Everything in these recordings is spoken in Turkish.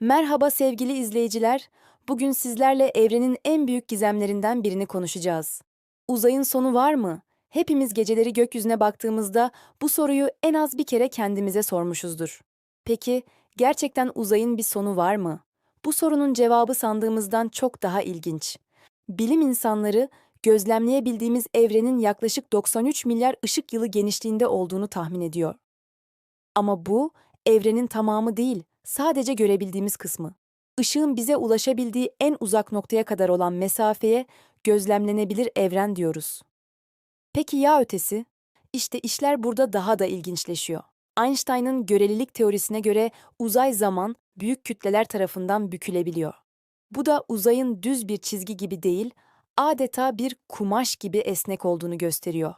Merhaba sevgili izleyiciler. Bugün sizlerle evrenin en büyük gizemlerinden birini konuşacağız. Uzayın sonu var mı? Hepimiz geceleri gökyüzüne baktığımızda bu soruyu en az bir kere kendimize sormuşuzdur. Peki gerçekten uzayın bir sonu var mı? Bu sorunun cevabı sandığımızdan çok daha ilginç. Bilim insanları gözlemleyebildiğimiz evrenin yaklaşık 93 milyar ışık yılı genişliğinde olduğunu tahmin ediyor. Ama bu evrenin tamamı değil, sadece görebildiğimiz kısmı. Işığın bize ulaşabildiği en uzak noktaya kadar olan mesafeye gözlemlenebilir evren diyoruz. Peki ya ötesi? İşte işler burada daha da ilginçleşiyor. Einstein'ın görelilik teorisine göre uzay zaman büyük kütleler tarafından bükülebiliyor. Bu da uzayın düz bir çizgi gibi değil, adeta bir kumaş gibi esnek olduğunu gösteriyor.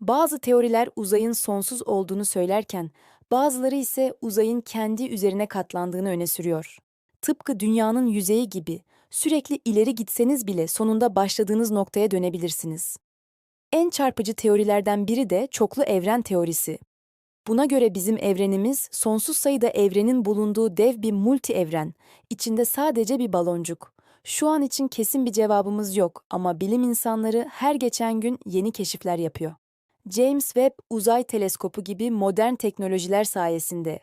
Bazı teoriler uzayın sonsuz olduğunu söylerken, bazıları ise uzayın kendi üzerine katlandığını öne sürüyor. Tıpkı dünyanın yüzeyi gibi, sürekli ileri gitseniz bile sonunda başladığınız noktaya dönebilirsiniz. En çarpıcı teorilerden biri de çoklu evren teorisi. Buna göre bizim evrenimiz sonsuz sayıda evrenin bulunduğu dev bir multi evren, içinde sadece bir baloncuk. Şu an için kesin bir cevabımız yok ama bilim insanları her geçen gün yeni keşifler yapıyor. James Webb Uzay Teleskopu gibi modern teknolojiler sayesinde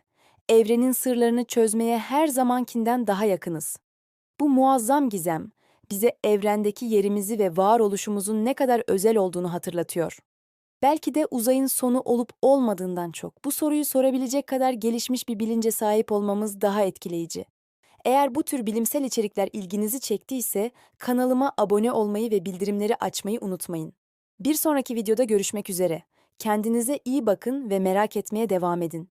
evrenin sırlarını çözmeye her zamankinden daha yakınız. Bu muazzam gizem bize evrendeki yerimizi ve varoluşumuzun ne kadar özel olduğunu hatırlatıyor. Belki de uzayın sonu olup olmadığından çok bu soruyu sorabilecek kadar gelişmiş bir bilince sahip olmamız daha etkileyici. Eğer bu tür bilimsel içerikler ilginizi çektiyse kanalıma abone olmayı ve bildirimleri açmayı unutmayın. Bir sonraki videoda görüşmek üzere. Kendinize iyi bakın ve merak etmeye devam edin.